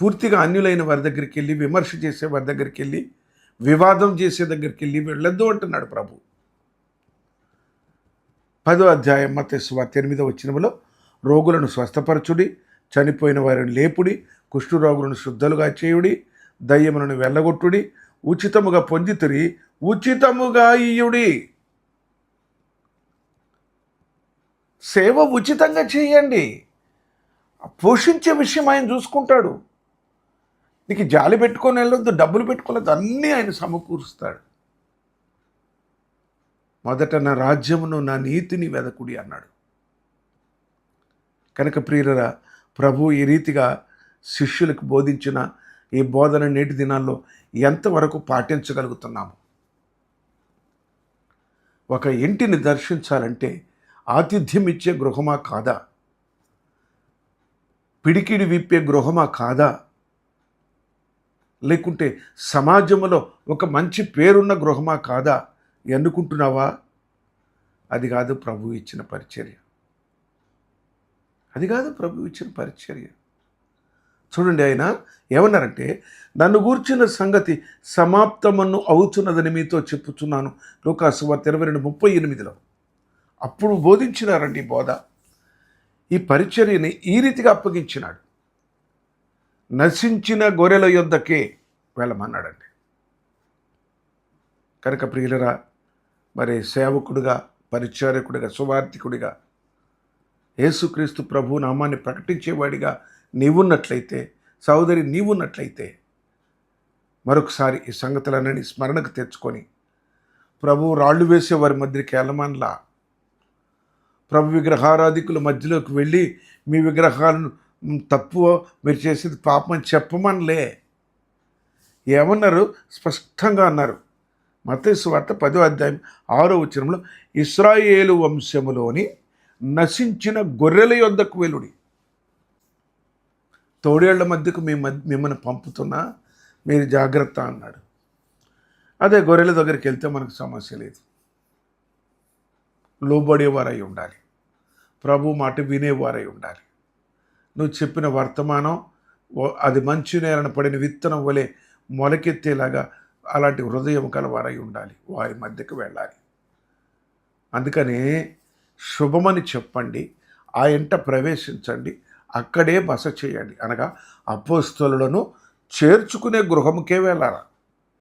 పూర్తిగా అన్యులైన వారి దగ్గరికి వెళ్ళి విమర్శ చేసే వారి దగ్గరికి వెళ్ళి వివాదం చేసే దగ్గరికి వెళ్ళి వెళ్ళొద్దు అంటున్నాడు ప్రభు? పదో అధ్యాయం మత స్వార్థ ఎనిమిదో వచ్చినములో రోగులను స్వస్థపరచుడి చనిపోయిన వారిని లేపుడి కుష్ఠురోగులను శుద్ధలుగా చేయుడి దయ్యములను వెళ్ళగొట్టుడి ఉచితముగా పొందితురి ఉచితముగా ఇయుడి సేవ ఉచితంగా చేయండి. పోషించే విషయం ఆయన చూసుకుంటాడు. నీకు జాలి పెట్టుకొని వెళ్ళొద్దు డబ్బులు పెట్టుకోలేదు అన్నీ ఆయన సమకూరుస్తాడు. మొదట నా రాజ్యమును నా నీతిని వెదకుడి అన్నాడు. కనుక ప్రియులరా ప్రభు ఈ రీతిగా శిష్యులకు బోధించిన ఈ బోధన నేటి దినాల్లో ఎంతవరకు పాటించగలుగుతున్నాము? ఒక ఇంటిని దర్శించాలంటే ఆతిథ్యం ఇచ్చే గృహమా కాదా? పిడికిడి విప్పే గృహమా కాదా? లేకుంటే సమాజంలో ఒక మంచి పేరున్న గృహమా కాదా? ఎన్నుకుంటున్నావా అది కాదు ప్రభు ఇచ్చిన పరిచర్య. అది కాదు ప్రభు ఇచ్చిన పరిచర్య. చూడండి ఆయన ఏమన్నారంటే నన్ను గూర్చిన సంగతి సమాప్తమన్ను అవుతున్నదని మీతో చెప్పుచున్నాను. లోకాసు వార్త ఇరవై రెండు ముప్పై ఎనిమిదిలో. అప్పుడు బోధించినారండి బోధ. ఈ పరిచర్యని ఈ రీతిగా అప్పగించినాడు. నశించిన గొర్రెల యొద్దకే వెళ్ళమన్నాడండి. కనుక ప్రియులరా మరి సేవకుడిగా పరిచారకుడిగా సువార్థికుడిగా యేసుక్రీస్తు ప్రభు నామాన్ని ప్రకటించేవాడిగా నీవున్నట్లయితే సహోదరి నీవున్నట్లయితే మరొకసారి ఈ సంగతులన్నీ స్మరణకు తెచ్చుకొని ప్రభు రాళ్ళు వేసే వారి మధ్యకి వెళ్ళమనలా ప్రభు విగ్రహారాధికుల మధ్యలోకి వెళ్ళి మీ విగ్రహాలను తప్పు మీరు చేసేది పాపం అని చెప్పమనిలే. ఏమన్నారు? స్పష్టంగా అన్నారు. మతేసు వార్త పదో అధ్యాయం ఆరో వచనంలో ఇస్రాయేలు వంశములోని నశించిన గొర్రెల యొద్దకు వెలుడి తోడేళ్ళ మధ్యకు మీ మధ్య మిమ్మల్ని పంపుతున్నా? మీరు జాగ్రత్త అన్నాడు. అదే గొర్రెల దగ్గరికి వెళ్తే మనకు సమస్య లేదు. లోబడేవారై ఉండాలి. ప్రభు మాట వినేవారై ఉండాలి. నువ్వు చెప్పిన వర్తమానం అది మంచి నేలను పడిన విత్తనం వలె మొలకెత్తేలాగా అలాంటి హృదయం కలవారై ఉండాలి వారి మధ్యకు వెళ్ళాలి. అందుకనే శుభమని చెప్పండి ఆ ఇంట ప్రవేశించండి అక్కడే బస చేయండి అనగా అపోస్తులను చేర్చుకునే గృహముకే వెళ్ళాలి?